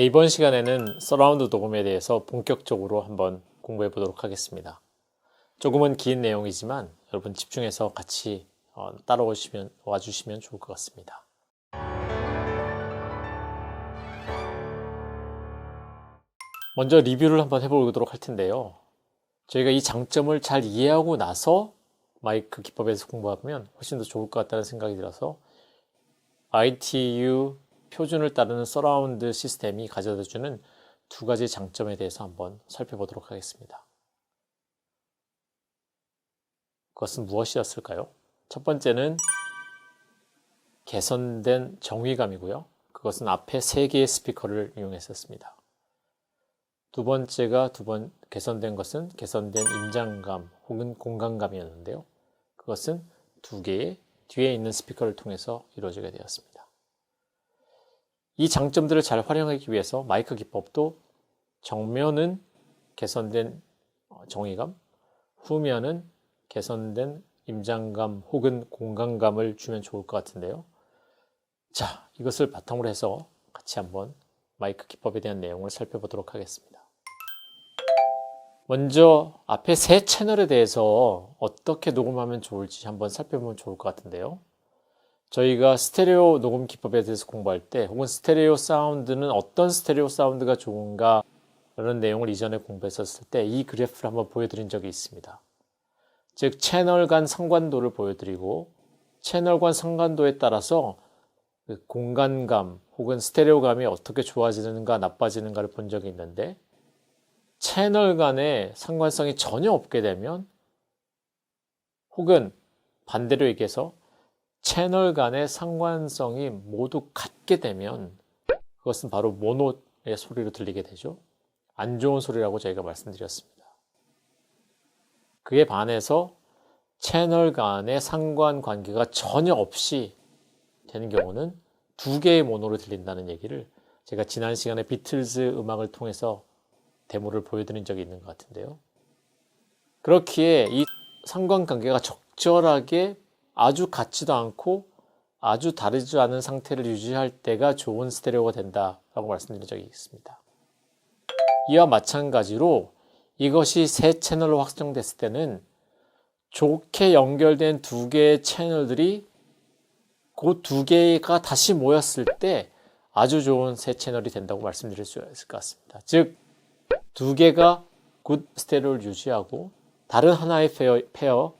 네, 이번 시간에는 서라운드 녹음에 대해서 본격적으로 한번 공부해 보도록 하겠습니다. 조금은 긴 내용이지만 여러분 집중해서 같이 어, 따라오시면 와주시면 좋을 것 같습니다. 먼저 리뷰를 한번 해보도록 할 텐데요. 저희가 이 장점을 잘 이해하고 나서 마이크 기법에서 공부하면 훨씬 더 좋을 것 같다는 생각이 들어서 ITU 표준을 따르는 서라운드 시스템이 가져다 주는 두 가지 장점에 대해서 한번 살펴보도록 하겠습니다. 그것은 무엇이었을까요? 첫 번째는 개선된 정의감이고요. 그것은 앞에 세 개의 스피커를 이용했었습니다. 두 번째가 두 번 개선된 것은 개선된 임장감 혹은 공간감이었는데요. 그것은 두 개의 뒤에 있는 스피커를 통해서 이루어지게 되었습니다. 이 장점들을 잘 활용하기 위해서 마이크 기법도 정면은 개선된 정의감, 후면은 개선된 임장감 혹은 공간감을 주면 좋을 것 같은데요. 자, 이것을 바탕으로 해서 같이 한번 마이크 기법에 대한 내용을 살펴보도록 하겠습니다. 먼저 앞에 세 채널에 대해서 어떻게 녹음하면 좋을지 한번 살펴보면 좋을 것 같은데요. 저희가 스테레오 녹음 기법에 대해서 공부할 때 혹은 스테레오 사운드는 어떤 스테레오 사운드가 좋은가 라는 내용을 이전에 공부했었을 때 이 그래프를 한번 보여드린 적이 있습니다. 즉 채널 간 상관도를 보여드리고 채널 간 상관도에 따라서 그 공간감 혹은 스테레오감이 어떻게 좋아지는가 나빠지는가를 본 적이 있는데 채널 간의 상관성이 전혀 없게 되면 혹은 반대로 얘기해서 채널 간의 상관성이 모두 같게 되면 그것은 바로 모노의 소리로 들리게 되죠. 안 좋은 소리라고 저희가 말씀드렸습니다. 그에 반해서 채널 간의 상관 관계가 전혀 없이 되는 경우는 두 개의 모노로 들린다는 얘기를 제가 지난 시간에 비틀즈 음악을 통해서 데모를 보여드린 적이 있는 것 같은데요. 그렇기에 이 상관관계가 적절하게 아주 같지도 않고 아주 다르지 않은 상태를 유지할 때가 좋은 스테레오가 된다라고 말씀드린 적이 있습니다. 이와 마찬가지로 이것이 세 채널로 확정됐을 때는 좋게 연결된 두 개의 채널들이 그 두 개가 다시 모였을 때 아주 좋은 세 채널이 된다고 말씀드릴 수 있을 것 같습니다. 즉, 두 개가 굿 스테레오를 유지하고 다른 하나의 페어, 페어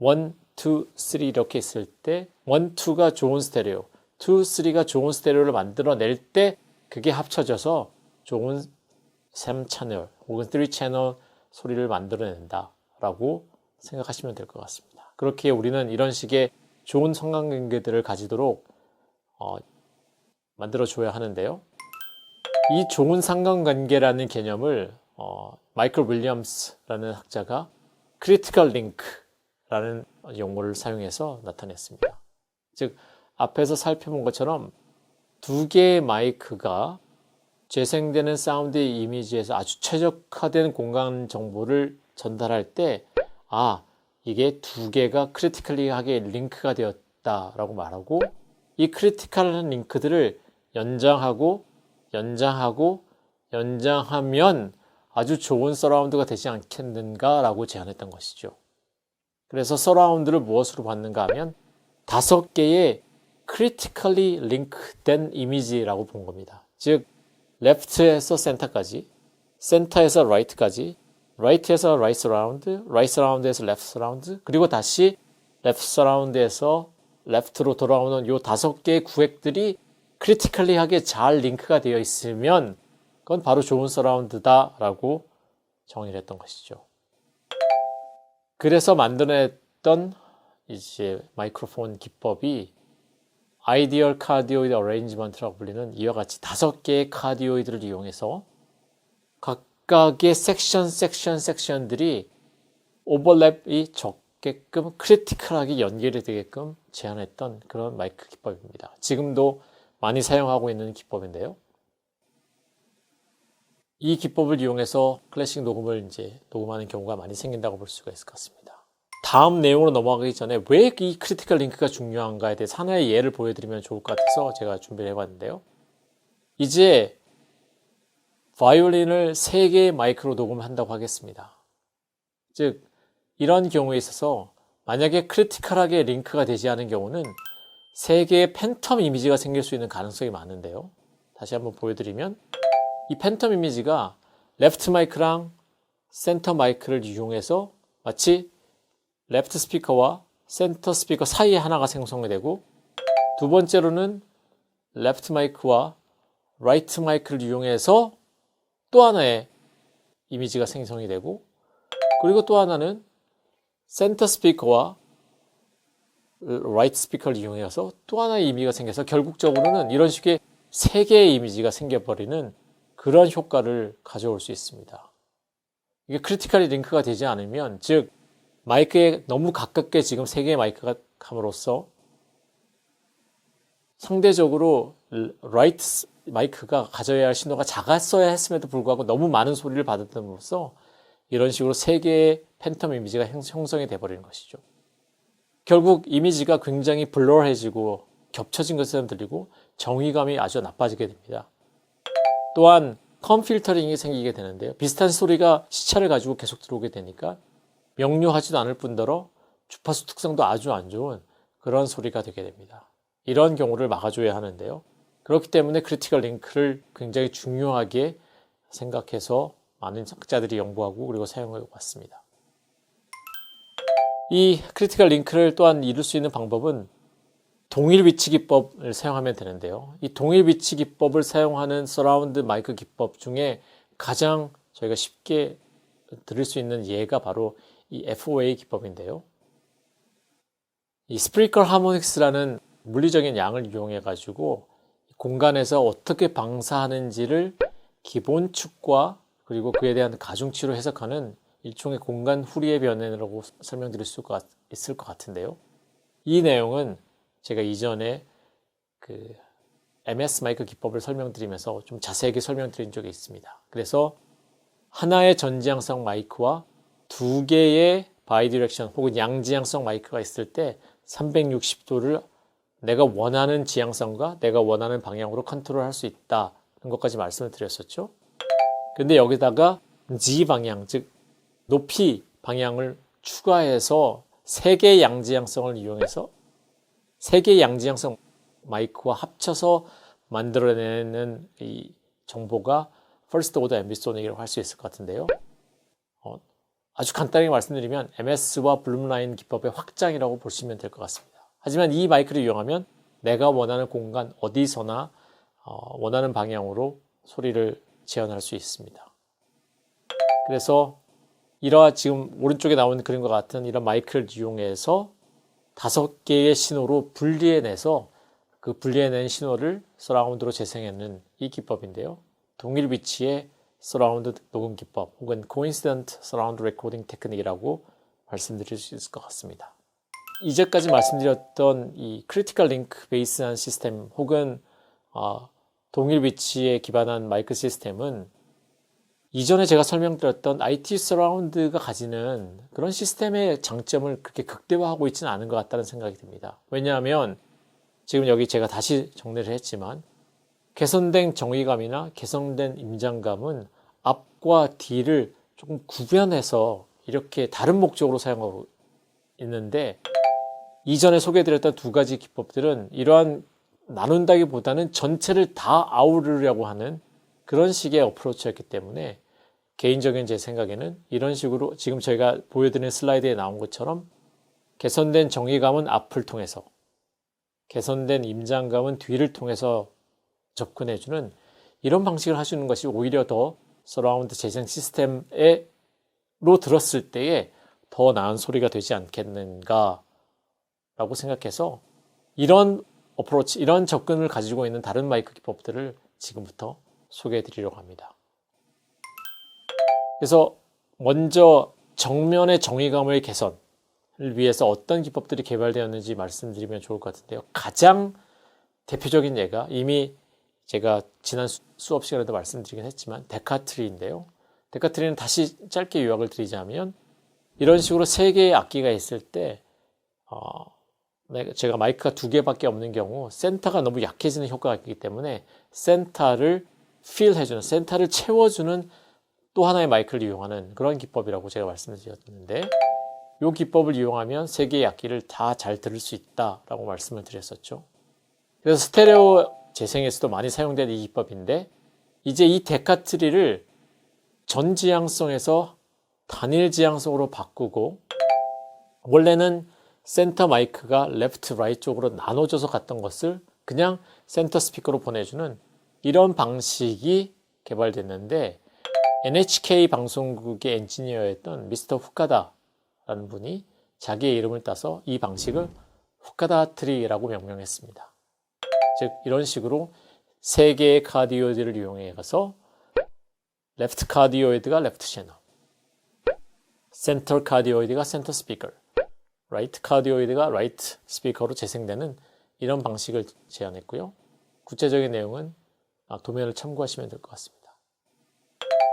1, 2, 3 이렇게 있을 때 1, 2가 좋은 스테레오, 2, 3가 좋은 스테레오를 만들어낼 때 그게 합쳐져서 좋은 3채널 혹은 3채널 소리를 만들어낸다 라고 생각하시면 될 것 같습니다. 그렇게 우리는 이런 식의 좋은 성관관계들을 가지도록 어, 만들어줘야 하는데요. 이 좋은 상관관계라는 개념을 어, 마이클 윌리엄스라는 학자가 크리티컬 링크 라는 용어를 사용해서 나타냈습니다. 즉 앞에서 살펴본 것처럼 두 개의 마이크가 재생되는 사운드의 이미지에서 아주 최적화된 공간 정보를 전달할 때, 아, 이게 두 개가 크리티컬리하게 링크가 되었다라고 말하고, 이 크리티컬한 링크들을 연장하고 연장하고 연장하면 아주 좋은 서라운드가 되지 않겠는가라고 제안했던 것이죠. 그래서 서라운드를 무엇으로 받는가 하면 다섯 개의 critically link된 이미지라고 본 겁니다. 즉, left에서 center까지, center에서 right까지, right에서 right surround, right surround에서 left surround, 그리고 다시 left surround에서 left로 돌아오는 이 다섯 개의 구획들이 크리티컬리하게 잘 링크가 되어 있으면 그건 바로 좋은 서라운드다라고 정의를 했던 것이죠. 그래서 만들어냈던 이제 마이크로폰 기법이 아이디얼 카디오이드 어레인지먼트라고 불리는 이와 같이 다섯 개의 카디오이드를 이용해서 각각의 섹션, 섹션, 섹션들이 오버랩이 적게끔 크리티컬하게 연결이 되게끔 제안했던 그런 마이크 기법입니다. 지금도 많이 사용하고 있는 기법인데요. 이 기법을 이용해서 클래식 녹음을 이제 녹음하는 경우가 많이 생긴다고 볼 수가 있을 것 같습니다. 다음 내용으로 넘어가기 전에 왜 이 크리티컬 링크가 중요한가에 대해서 하나의 예를 보여드리면 좋을 것 같아서 제가 준비를 해봤는데요. 이제 바이올린을 세 개의 마이크로 녹음한다고 하겠습니다. 즉 이런 경우에 있어서 만약에 크리티컬하게 링크가 되지 않은 경우는 세 개의 팬텀 이미지가 생길 수 있는 가능성이 많은데요. 다시 한번 보여드리면 이 팬텀 이미지가 레프트 마이크랑 센터 마이크를 이용해서 마치 레프트 스피커와 센터 스피커 사이에 하나가 생성이 되고 두 번째로는 레프트 마이크와 라이트 마이크를 이용해서 또 하나의 이미지가 생성이 되고 그리고 또 하나는 센터 스피커와 라이트 스피커를 이용해서 또 하나의 이미지가 생겨서 결국적으로는 이런 식의 세 개의 이미지가 생겨버리는 그런 효과를 가져올 수 있습니다. 이게 크리티컬이 링크가 되지 않으면 즉 마이크에 너무 가깝게 지금 세 개의 마이크가 함으로써 상대적으로 라이트 마이크가 가져야 할 신호가 작았어야 했음에도 불구하고 너무 많은 소리를 받았음으로써 이런 식으로 세 개의 팬텀 이미지가 형성이 돼버리는 것이죠. 결국 이미지가 굉장히 블러해지고 겹쳐진 것처럼 들리고 정의감이 아주 나빠지게 됩니다. 또한 컴필터링이 생기게 되는데요. 비슷한 소리가 시차를 가지고 계속 들어오게 되니까 명료하지도 않을 뿐더러 주파수 특성도 아주 안 좋은 그런 소리가 되게 됩니다. 이런 경우를 막아줘야 하는데요. 그렇기 때문에 크리티컬 링크를 굉장히 중요하게 생각해서 많은 학자들이 연구하고 그리고 사용해 왔습니다. 이 크리티컬 링크를 또한 이룰 수 있는 방법은 동일 위치 기법을 사용하면 되는데요. 이 동일 위치 기법을 사용하는 서라운드 마이크 기법 중에 가장 저희가 쉽게 들을 수 있는 예가 바로 이 FOA 기법인데요. 이 스프리컬 하모닉스라는 물리적인 양을 이용해 가지고 공간에서 어떻게 방사하는지를 기본 축과 그리고 그에 대한 가중치로 해석하는 일종의 공간 후리의 변화라고 설명드릴 수 있을 것 같은데요. 이 내용은 제가 이전에 그 MS 마이크 기법을 설명드리면서 좀 자세하게 설명드린 적이 있습니다. 그래서 하나의 전지향성 마이크와 두 개의 바이디렉션 혹은 양지향성 마이크가 있을 때 360도를 내가 원하는 지향성과 내가 원하는 방향으로 컨트롤할 수 있다는 것까지 말씀을 드렸었죠. 근데 여기다가 Z 방향, 즉 높이 방향을 추가해서 세 개의 양지향성을 이용해서 세 개의 양지향성 마이크와 합쳐서 만들어내는 이 정보가 퍼스트 오더 앰비소닉이라고 할 수 있을 것 같은데요. 어, 아주 간단하게 말씀드리면 MS와 블룸라인 기법의 확장이라고 보시면 될 것 같습니다. 하지만 이 마이크를 이용하면 내가 원하는 공간 어디서나 어, 원하는 방향으로 소리를 재현할 수 있습니다. 그래서 이러한 지금 오른쪽에 나오는 그림과 같은 이런 마이크를 이용해서 다섯 개의 신호로 분리해내서 그 분리해낸 신호를 서라운드로 재생하는 이 기법인데요. 동일 위치의 서라운드 녹음 기법 혹은 coincident surround recording 테크닉이라고 말씀드릴 수 있을 것 같습니다. 이제까지 말씀드렸던 이 크리티컬 링크 베이스한 시스템 혹은 어, 동일 위치에 기반한 마이크 시스템은 이전에 제가 설명드렸던 IT 서라운드가 가지는 그런 시스템의 장점을 그렇게 극대화하고 있지는 않은 것 같다는 생각이 듭니다. 왜냐하면 지금 여기 제가 다시 정리를 했지만 개선된 정의감이나 개선된 임장감은 앞과 뒤를 조금 구별해서 이렇게 다른 목적으로 사용하고 있는데 이전에 소개해드렸던 두 가지 기법들은 이러한 나눈다기보다는 전체를 다 아우르려고 하는 그런 식의 어프로치였기 때문에 개인적인 제 생각에는 이런 식으로 지금 저희가 보여드리는 슬라이드에 나온 것처럼 개선된 정의감은 앞을 통해서 개선된 임장감은 뒤를 통해서 접근해주는 이런 방식을 하시는 것이 오히려 더 서라운드 재생 시스템에로 들었을 때에 더 나은 소리가 되지 않겠는가 라고 생각해서 이런 어프로치, 이런 접근을 가지고 있는 다른 마이크 기법들을 지금부터 소개해 드리려고 합니다. 그래서 먼저 정면의 정의감의 개선을 위해서 어떤 기법들이 개발되었는지 말씀드리면 좋을 것 같은데요. 가장 대표적인 예가 이미 제가 지난 수업 시간에도 말씀드리긴 했지만 데카트리인데요. 데카트리는 다시 짧게 요약을 드리자면 이런 식으로 세 개의 악기가 있을 때 어, 제가 마이크가 두 개밖에 없는 경우 센터가 너무 약해지는 효과가 있기 때문에 센터를 필 해주는 센터를 채워주는 또 하나의 마이크를 이용하는 그런 기법이라고 제가 말씀드렸는데 이 기법을 이용하면 세 개의 악기를 다 잘 들을 수 있다라고 말씀을 드렸었죠. 그래서 스테레오 재생에서도 많이 사용되는 이 기법인데 이제 이 데카트리를 전지향성에서 단일 지향성으로 바꾸고 원래는 센터 마이크가 레프트 라이트 쪽으로 나눠져서 갔던 것을 그냥 센터 스피커로 보내주는 이런 방식이 개발됐는데 NHK 방송국의 엔지니어였던 미스터 후카다라는 분이 자기의 이름을 따서 이 방식을 후카다 트리라고 명명했습니다. 즉 이런 식으로 세 개의 카디오이드를 이용해서 레프트 카디오이드가 레프트 채널, 센터 카디오이드가 센터 스피커, 라이트 카디오이드가 라이트 스피커로 재생되는 이런 방식을 제안했고요. 구체적인 내용은 아, 도면을 참고하시면 될 것 같습니다.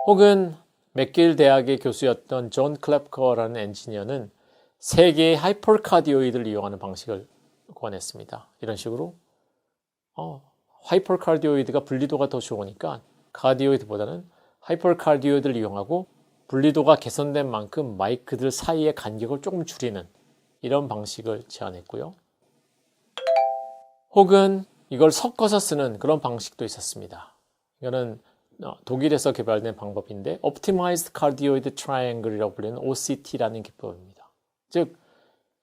혹은 맥길 대학의 교수였던 존 클랩커라는 엔지니어는 세 개의 하이퍼 카디오이드를 이용하는 방식을 권했습니다. 이런 식으로 어, 하이퍼 카디오이드가 분리도가 더 좋으니까 카디오이드보다는 하이퍼 카디오이드를 이용하고 분리도가 개선된 만큼 마이크들 사이의 간격을 조금 줄이는 이런 방식을 제안했고요. 혹은 이걸 섞어서 쓰는 그런 방식도 있었습니다. 이거는 어, 독일에서 개발된 방법인데 Optimized Cardioid Triangle이라고 불리는 OCT라는 기법입니다. 즉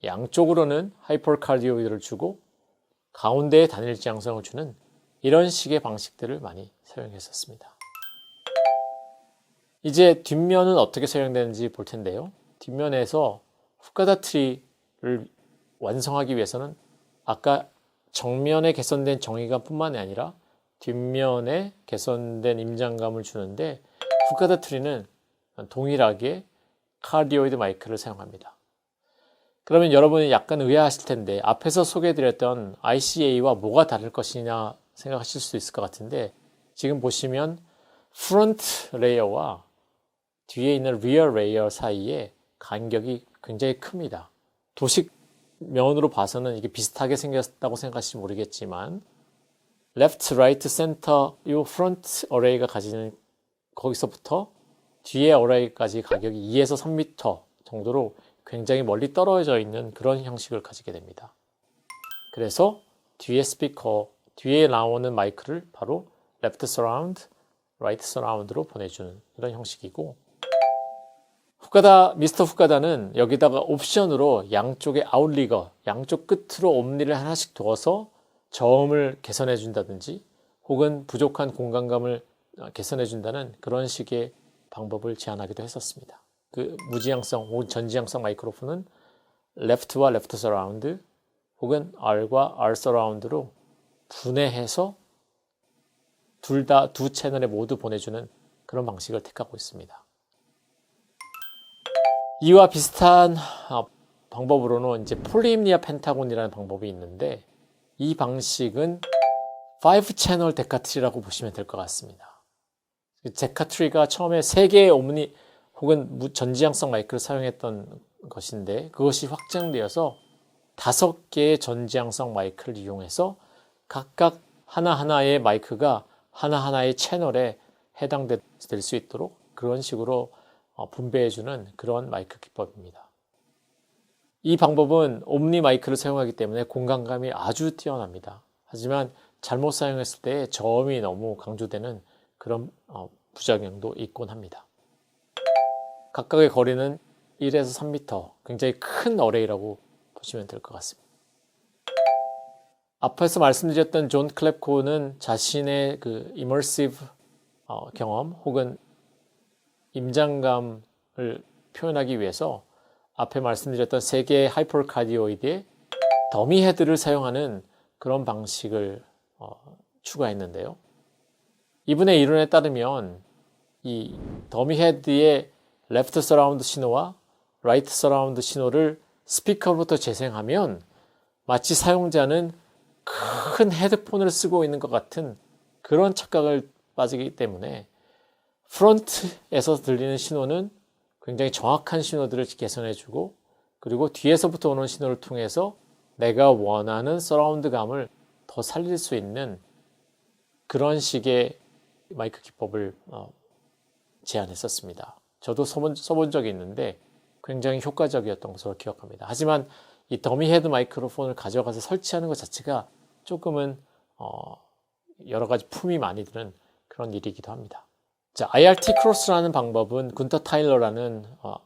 양쪽으로는 하이퍼카디오이드를 주고 가운데에 단일 지향성을 주는 이런 식의 방식들을 많이 사용했었습니다. 이제 뒷면은 어떻게 사용되는지 볼 텐데요. 뒷면에서 후카다 트리를 완성하기 위해서는 아까 정면에 개선된 정의감뿐만이 아니라 뒷면에 개선된 임장감을 주는데 후카다 트리는 동일하게 카디오이드 마이크를 사용합니다. 그러면 여러분이 약간 의아하실 텐데 앞에서 소개해드렸던 ICA와 뭐가 다를 것이냐 생각하실 수 있을 것 같은데 지금 보시면 프론트 레이어와 뒤에 있는 리어 레이어 사이에 간격이 굉장히 큽니다. 도식 면으로 봐서는 이게 비슷하게 생겼다고 생각하실지 모르겠지만 레프트, 라이트, 센터 이 프론트 어레이가 가지는 거기서부터 뒤에 어레이까지 가격이 2에서 3m 정도로 굉장히 멀리 떨어져 있는 그런 형식을 가지게 됩니다. 그래서 뒤에 스피커, 뒤에 나오는 마이크를 바로 레프트 서라운드, 라이트 서라운드로 보내주는 그런 형식이고 후카다, 미스터 후카다는 여기다가 옵션으로 양쪽에 아웃리거, 양쪽 끝으로 옴니를 하나씩 두어서 저음을 개선해 준다든지 혹은 부족한 공간감을 개선해 준다는 그런 식의 방법을 제안하기도 했었습니다. 그 무지향성 혹은 전지향성 마이크로폰은 레프트와 레프트 서라운드 혹은 R과 R 서라운드로 분해해서 둘 다 두 채널에 모두 보내주는 그런 방식을 택하고 있습니다. 이와 비슷한 아, 방법으로는 이제 폴리임니아 펜타곤이라는 방법이 있는데 이 방식은 5 채널 데카트리라고 보시면 될 것 같습니다. 데카트리가 처음에 3개의 옴니 혹은 전지향성 마이크를 사용했던 것인데 그것이 확장되어서 5개의 전지향성 마이크를 이용해서 각각 하나하나의 마이크가 하나하나의 채널에 해당될 수 있도록 그런 식으로 어, 분배해주는 그런 마이크 기법입니다. 이 방법은 옴니 마이크를 사용하기 때문에 공간감이 아주 뛰어납니다. 하지만 잘못 사용했을 때 저음이 너무 강조되는 그런 어, 부작용도 있곤 합니다. 각각의 거리는 1에서 3m, 굉장히 큰 어레이라고 보시면 될 것 같습니다. 앞에서 말씀드렸던 존 클랩코는 자신의 그 이머시브 어, 경험 혹은 임장감을 표현하기 위해서 앞에 말씀드렸던 세 개의 하이퍼카디오이드의 더미 헤드를 사용하는 그런 방식을 어, 추가했는데요. 이분의 이론에 따르면 이 더미 헤드의 레프트 서라운드 신호와 라이트 서라운드 신호를 스피커로부터 재생하면 마치 사용자는 큰 헤드폰을 쓰고 있는 것 같은 그런 착각을 빠지기 때문에 프론트에서 들리는 신호는 굉장히 정확한 신호들을 개선해주고 그리고 뒤에서부터 오는 신호를 통해서 내가 원하는 서라운드감을 더 살릴 수 있는 그런 식의 마이크 기법을 어, 제안했었습니다. 저도 써본, 써본 적이 있는데 굉장히 효과적이었던 것으로 기억합니다. 하지만 이 더미 헤드 마이크로폰을 가져가서 설치하는 것 자체가 조금은 어, 여러 가지 품이 많이 드는 그런 일이기도 합니다. 자, IRT 크로스라는 방법은 군터 타일러라는 어,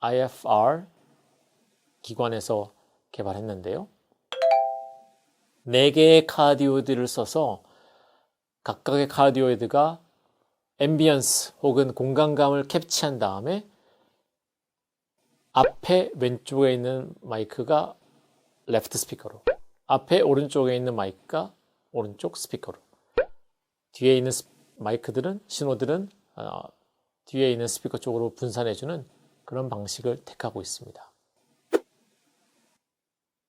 IFR 기관에서 개발했는데요. 4개의 카디오드를 써서 각각의 카디오이드가 앰비언스 혹은 공간감을 캡치한 다음에 앞에 왼쪽에 있는 마이크가 레프트 스피커로 앞에 오른쪽에 있는 마이크가 오른쪽 스피커로 뒤에 있는 마이크들은 신호들은 어, 뒤에 있는 스피커 쪽으로 분산해주는 그런 방식을 택하고 있습니다.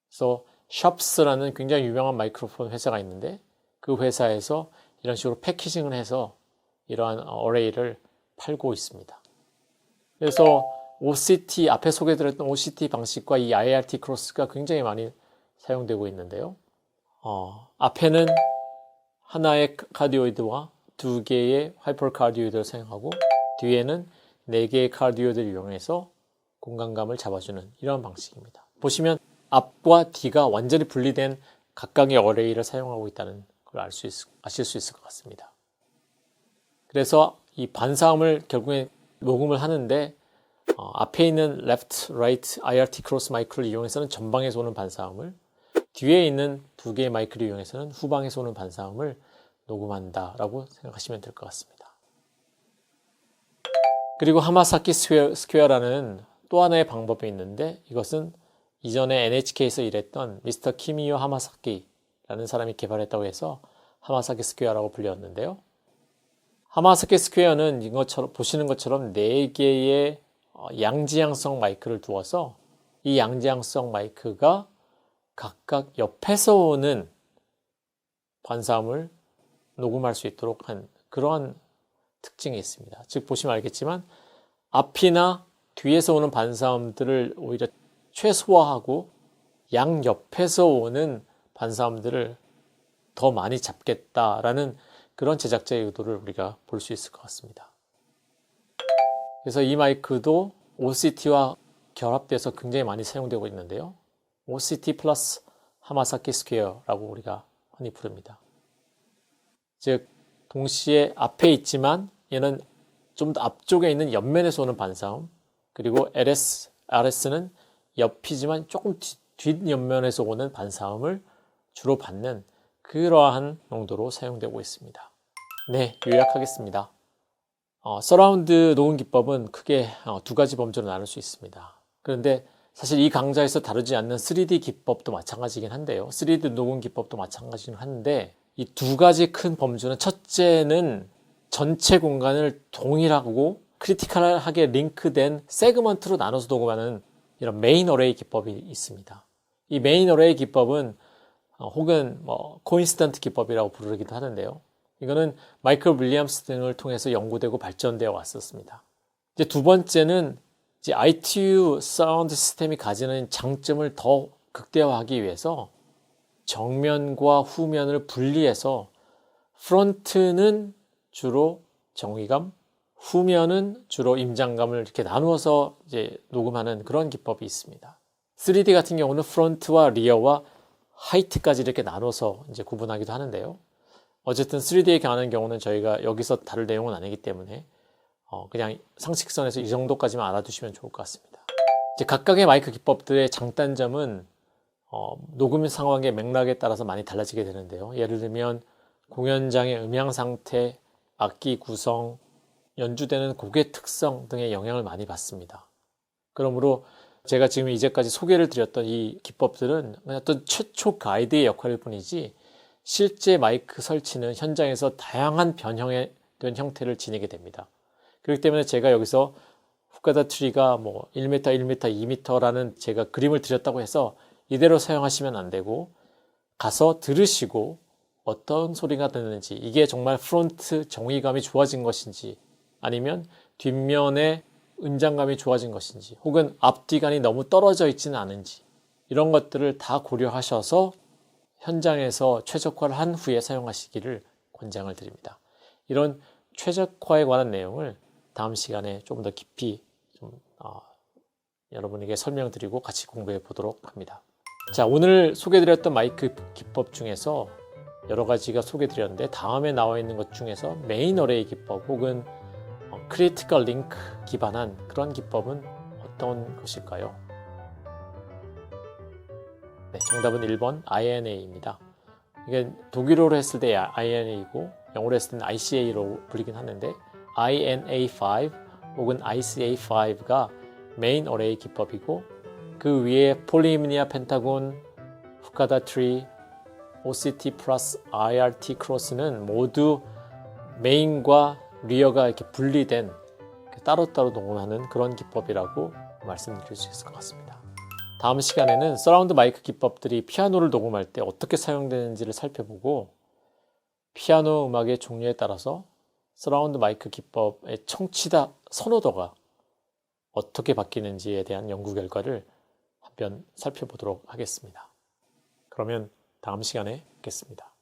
그래서 샵스라는 굉장히 유명한 마이크로폰 회사가 있는데 그 회사에서 이런 식으로 패키징을 해서 이러한 어레이를 팔고 있습니다. 그래서 OCT 앞에 소개드렸던 OCT 방식과 이 IRT 크로스가 굉장히 많이 사용되고 있는데요. 어, 앞에는 하나의 카디오이드와 두 개의 하이퍼 카디오이드를 사용하고 뒤에는 네 개의 카디오이드를 이용해서 공간감을 잡아주는 이런 방식입니다. 보시면 앞과 뒤가 완전히 분리된 각각의 어레이를 사용하고 있다는 걸 알 수 있, 아실 수 있을 것 같습니다. 그래서 이 반사음을 결국에 녹음을 하는데 어, 앞에 있는 left, right, IRT 크로스 마이크를 이용해서는 전방에서 오는 반사음을 뒤에 있는 두 개의 마이크를 이용해서는 후방에서 오는 반사음을 녹음한다 라고 생각하시면 될 것 같습니다. 그리고 하마사키 스퀘어, 스퀘어라는 또 하나의 방법이 있는데 이것은 이전에 NHK에서 일했던 미스터 키미요 하마사키라는 사람이 개발했다고 해서 하마사키 스퀘어라고 불렸는데요. 하마사키 스퀘어는 이것처럼 보시는 것처럼 네 개의 어, 양지향성 마이크를 두어서 이 양지향성 마이크가 각각 옆에서 오는 반사음을 녹음할 수 있도록 한 그러한 특징이 있습니다. 즉 보시면 알겠지만 앞이나 뒤에서 오는 반사음들을 오히려 최소화하고 양 옆에서 오는 반사음들을 더 많이 잡겠다라는 그런 제작자의 의도를 우리가 볼 수 있을 것 같습니다. 그래서 이 마이크도 OCT와 결합돼서 굉장히 많이 사용되고 있는데요. OCT 플러스 하마사키 스퀘어라고 우리가 흔히 부릅니다. 즉, 동시에 앞에 있지만 얘는 좀 더 앞쪽에 있는 옆면에서 오는 반사음, 그리고 LS, RS는 옆이지만 조금 뒷옆면에서 오는 반사음을 주로 받는 그러한 용도로 사용되고 있습니다. 네, 요약하겠습니다. 어, 서라운드 녹음 기법은 크게 어, 두 가지 범주로 나눌 수 있습니다. 그런데 사실 이 강좌에서 다루지 않는 3D 기법도 마찬가지긴 한데요. 3D 녹음 기법도 마찬가지긴 한데 이 두 가지 큰 범주는 첫째는 전체 공간을 동일하고 크리티컬하게 링크된 세그먼트로 나눠서 녹음하는 이런 메인 어레이 기법이 있습니다. 이 메인 어레이 기법은 어, 혹은 뭐 코인스턴트 기법이라고 부르기도 하는데요. 이거는 마이클 윌리엄스 등을 통해서 연구되고 발전되어 왔었습니다. 이제 두 번째는 이제 ITU 사운드 시스템이 가지는 장점을 더 극대화하기 위해서 정면과 후면을 분리해서 프론트는 주로 정의감, 후면은 주로 임장감을 이렇게 나누어서 이제 녹음하는 그런 기법이 있습니다. 3D 같은 경우는 프론트와 리어와 하이트까지 이렇게 나눠서 이제 구분하기도 하는데요. 어쨌든 3D에 가는 경우는 저희가 여기서 다룰 내용은 아니기 때문에 어 그냥 상식선에서 이 정도까지만 알아두시면 좋을 것 같습니다. 각각의 마이크 기법들의 장단점은 어 녹음 상황의 맥락에 따라서 많이 달라지게 되는데요. 예를 들면 공연장의 음향 상태, 악기 구성, 연주되는 곡의 특성 등의 영향을 많이 받습니다. 그러므로 제가 지금 이제까지 소개를 드렸던 이 기법들은 어떤 최초 가이드의 역할일 뿐이지 실제 마이크 설치는 현장에서 다양한 변형의 된 형태를 지니게 됩니다. 그렇기 때문에 제가 여기서 후가다 트리가 뭐 1m, 1m, 2m라는 제가 그림을 드렸다고 해서 이대로 사용하시면 안 되고 가서 들으시고 어떤 소리가 드는지 이게 정말 프론트 정의감이 좋아진 것인지 아니면 뒷면에 은장감이 좋아진 것인지 혹은 앞뒤간이 너무 떨어져 있지는 않은지 이런 것들을 다 고려하셔서 현장에서 최적화를 한 후에 사용하시기를 권장을 드립니다. 이런 최적화에 관한 내용을 다음 시간에 조금 더 깊이 좀 어, 여러분에게 설명드리고 같이 공부해 보도록 합니다. 자, 오늘 소개드렸던 마이크 기법 중에서 여러 가지가 소개드렸는데 다음에 나와 있는 것 중에서 메인 어레이 기법 혹은 크리티컬 링크 기반한 그런 기법은 어떤 것일까요? 네, 정답은 1번 INA입니다. 이게 독일어로 했을 때 INA이고 영어로 했을 때는 ICA로 불리긴 하는데 INA5 혹은 ICA5가 메인 어레이 기법이고 그 위에 폴리미니아 펜타곤, 후카다 트리, OCT 플러스 IRT 크로스는 모두 메인과 리어가 이렇게 분리된 따로따로 녹음하는 그런 기법이라고 말씀드릴 수 있을 것 같습니다. 다음 시간에는 서라운드 마이크 기법들이 피아노를 녹음할 때 어떻게 사용되는지를 살펴보고 피아노 음악의 종류에 따라서 서라운드 마이크 기법의 청취자 선호도가 어떻게 바뀌는지에 대한 연구 결과를 한번 살펴보도록 하겠습니다. 그러면 다음 시간에 뵙겠습니다.